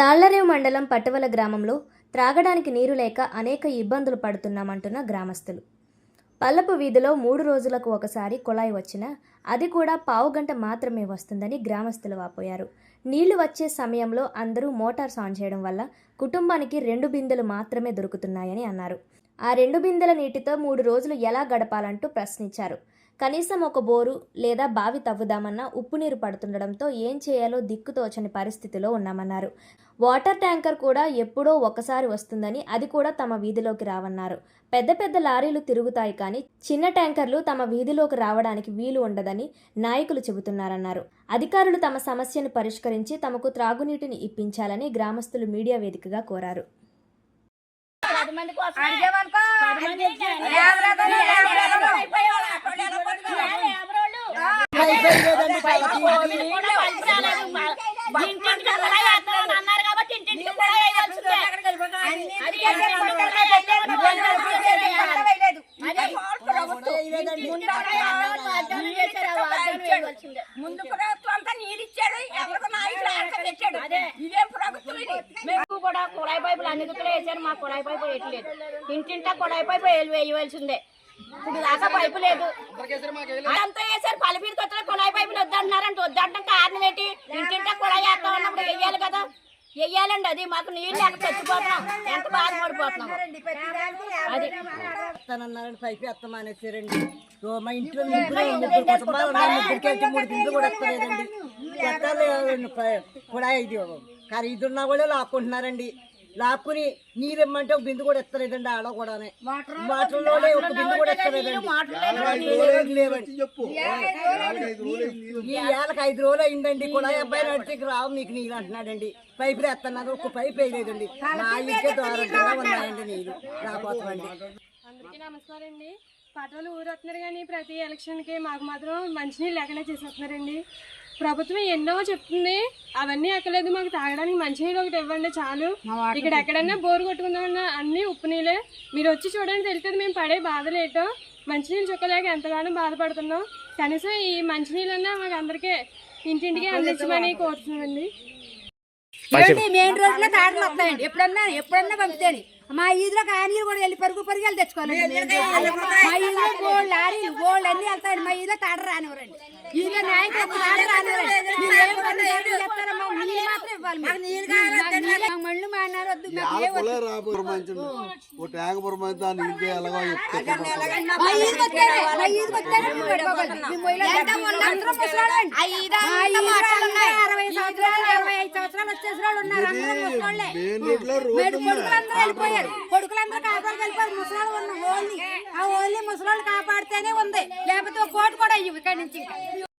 తాళ్ళరేవు మండలం పట్టువల గ్రామంలో త్రాగడానికి నీరు లేక అనేక ఇబ్బందులు పడుతున్నామంటున్న గ్రామస్తులు. పల్లపు వీధిలో మూడు రోజులకు ఒకసారి కుళాయి వచ్చినా అది కూడా పావు గంట మాత్రమే వస్తుందని గ్రామస్తులు వాపోయారు. నీళ్ళు వచ్చే సమయంలో అందరూ మోటార్స్ ఆన్ చేయడం వల్ల కుటుంబానికి రెండు బిందెలు మాత్రమే దొరుకుతున్నాయని అన్నారు. ఆ రెండు బిందెల నీటితో మూడు రోజులు ఎలా గడపాలంటూ ప్రశ్నించారు. కనీసం ఒక బోరు లేదా బావి తవ్వుదామన్నా ఉప్పు నీరు పడుతుండడంతో ఏం చేయాలో దిక్కుతోచని పరిస్థితిలో ఉన్నామన్నారు. వాటర్ ట్యాంకర్ కూడా ఎప్పుడో ఒకసారి వస్తుందని అది కూడా తమ వీధిలోకి రావన్నారు. పెద్ద పెద్ద లారీలు తిరుగుతాయి కానీ చిన్న ట్యాంకర్లు తమ వీధిలోకి రావడానికి వీలు ఉండదని నాయకులు చెబుతున్నారన్నారు. అధికారులు తమ సమస్యను పరిష్కరించి తమకు త్రాగునీటిని ఇప్పించాలని గ్రామస్తులు మీడియా వేదికగా కోరారు. పది మంది కోసం అడిగామనుకో, పది మంది అన్నారు కాబట్టి ఇంటింటికి కూడా వేయాల్సిందే. అది చేసే పనులు చేసే పనులు వేయలేదు. అదే ప్రభుత్వం. ఇంటింటికి కూడా వేయాలని వాగ్దానం చేశారు. ఆ వేయవలసిందే. ముందు ప్రభుత్వం అంతా నీళ్ళు ఇచ్చాడు ఎవరికి నాయకులు ఆడక. ఇదేం ప్రభుత్వం ఇది. మేము కూడా కుళాయి పైపులు అన్ని దిక్కులు వేసారు మా కుళాయి పైపు వేయట్లేదు. ఇంటింటా కుళాయి పైపు వేయ- వేయవలసిందే. ఇప్పుడు దాకా పైపు లేదు. అదంతా వేసారు పలిపీరికి వచ్చిన కుళాయి పైపులు వద్దంటున్నారంటే. వద్దంటాం కారణం ఏంటి? ఇంటింటా కుళాయి వేస్తాం అన్నప్పుడు వెయ్యాలి కదా. వెయ్యాలండి అది మాకు నీళ్ళు లేక చచ్చిపోతున్నాం. ఎంత బాధపడిపోతున్నాం. అది. వస్తానన్నారని పైకి ఎత్తమానేసారండి ఓ మా ఇంట్లో ముగ్గురు ముగ్గురు కుటుంబాలు ఉన్నాయి ముగ్గురికి వెళ్తే మూడు బిందులు కూడా ఎత్తాలి కూడా ఇది ఖరీదు ఉన్నా కూడా లాక్కుంటున్నారండి. లాక్కుని నీరు ఇమ్మంటే ఒక బిందు కూడా ఎత్తలేదండి ఆడ కూడానే. వాటర్లోనే ఒక బిందు కూడా ఎత్తలేదండి. లేవండి, ఈ ఏళ్ళకి ఐదు రోజులు అయిందండి. కూడా అబ్బాయి నడిచి రావు మీకు నీళ్ళు అంటున్నాడండి. పైపులు ఎత్తన్నారు ఒక పైపు వేయలేదండి. నా ఇంకే దూరంగా ఉన్నాయండి. నీళ్ళు. రాపోతామండి అందరికీ నమస్కారం అండి. పటోలు ఊరు వస్తున్నారు కానీ ప్రతి ఎలక్షన్కి మాకు మాత్రం మంచినీళ్ళు లేకుండా చేసేస్తున్నారండి. ప్రభుత్వం ఎన్నో చెప్తుంది అవన్నీ ఎక్కలేదు మాకు తాగడానికి మంచినీళ్ళు ఒకటి ఇవ్వండి చాలు. ఇక్కడ ఎక్కడన్నా బోరు కొట్టుకుందామన్నా అన్ని ఉప్పు నీళ్ళే. మీరు వచ్చి చూడండి తెలుస్తుంది మేము పడే బాధలేటో మంచినీళ్ళు చుక్కలేక ఎంతగానో బాధపడుతున్నాం. కనీసం ఈ మంచినీళ్ళన్నా మాకు అందరికీ ఇంటింటికి అందించమని కోరుతున్నామండి. మెయిన్ వస్తాయండి ఎప్పుడన్నా ఎప్పుడన్నా పంపితేని. మా ఈదిలో కానీలు కూడా వెళ్ళి పరుగు పరుగు వెళ్ళి తెచ్చుకోవాలి. మా ఈదిలో గోల్డ్ లారీలు గోల్డ్ అన్ని వెళ్తాయండి. మా ఈదిలో తాట రానివ్వరండి. మళ్ళు వద్దు. అందరూ అరవై సంవత్సరాలు సంవత్సరాలు వచ్చేసిన వాళ్ళు ఉన్నారు అందరూ ముసలోళ్ళే. మెయిన్ రోడ్లో రోడ్డు మేడు కొడుకులందరూ వెళ్ళిపోయారు. కొడుకులందరూ కాపాడు వెళ్ళిపోయారు. ముసలాళ్ళు ఉన్న ఓన్లీ ఆ ఓన్లీ ముసలాళ్ళు కాపాడితేనే ఉంది. లేకపోతే ఒక కోటి కూడా ఇవ్వు ఇక్కడి నుంచి